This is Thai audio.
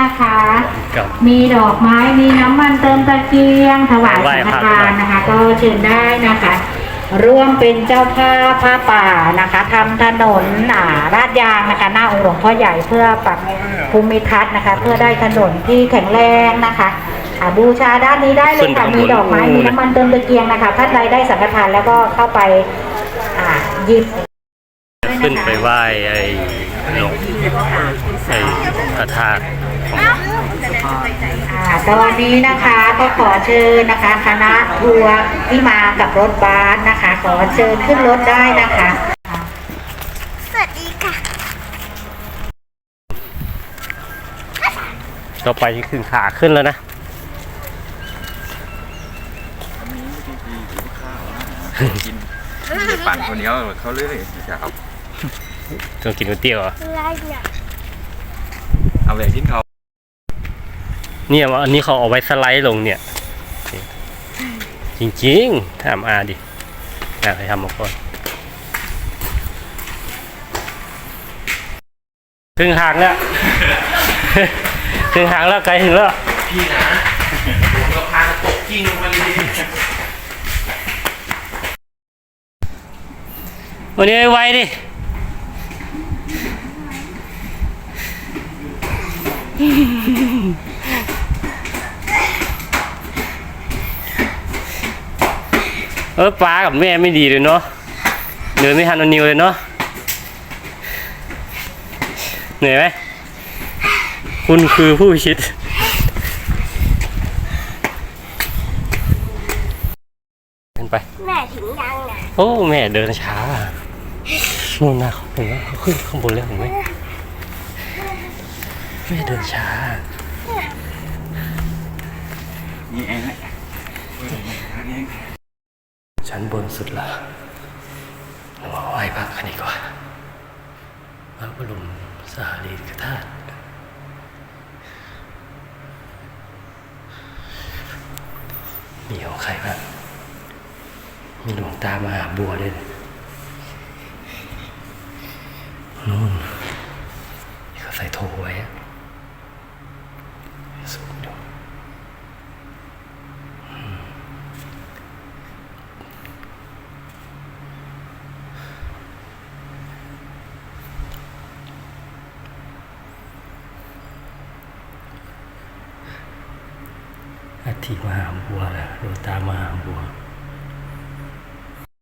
นะคะ กับมีดอกไม้ มีน้ำมันเติมตะเกียง ถวายไหว้สังฆพระทานนะคะ ก็เชิญได้นะคะ ร่วมเป็นเจ้าภาพผ้าป่านะคะทำถนนหนาลาดยางนะคะ หน้าองค์หลวงพ่อใหญ่เพื่อปรับภูมิทัศน์นะคะ เพื่อได้ถนนที่แข็งแรงนะคะอ่าบูชาด้านนี้ได้เลยค่ะมีดอกไม้มีน้ำมันเติมตะเกียงนะคะท่านใดได้สังฆทานแล้วก็เข้าไปอ่าหยิบ ขึ้นไปไหว้ไอ้ หลงไอ้พระธาตุของอ่าตอนนี้นะคะก็ขอเชิญนะคะ คณะทัวร์ที่มากับรถบัสนะคะ ขอเชิญขึ้นรถได้นะคะ สวัสดีค่ะ ต่อไปขึ้นขาขึ้นแล้วนะ กินปั่นคนเดียวเขาเรื่อยจะเอา ต้องกินก๋วยเตี๋ยวเหรออะไรเนี่ยเอาแบบที่เขาเนี่ยอันนี้เขาเอาไว้สไลด์ลงเนี่ย จริงๆถามอาดิอาใครทำมาก่อนครึ่งทางแล้วครึ่งทางแล้วไกลถึงแล้วพี่นะผมก็พาตกกิ้งมาเลยวันนี้ไวๆดิ เออป้ากับแม่ไม่ดีเลยเนาะเดินไม่ทันเอานิวเลยเนาะเหนื่อยไหมคุณคือผู้พิชิตขึ้นไป แม่ถึงยังน่ะโอ้ แม่เดินช้านู่นนะเขาเห็นไหมเขาขึ้นข้างบนแล้วเห็นไหม แม่เดินช้า นี่เองแหละชั้นบนสุดละเรามาไหว้พระกันดีกว่าพระบรมสารีริกธาตุมีของใครบ้างมีหลวงตามหาบัวด้วยนู่นนี่เขาใส่โทไว้อะสูงอยู่ อธิมหาบัวแหละหลวงตามหาบัว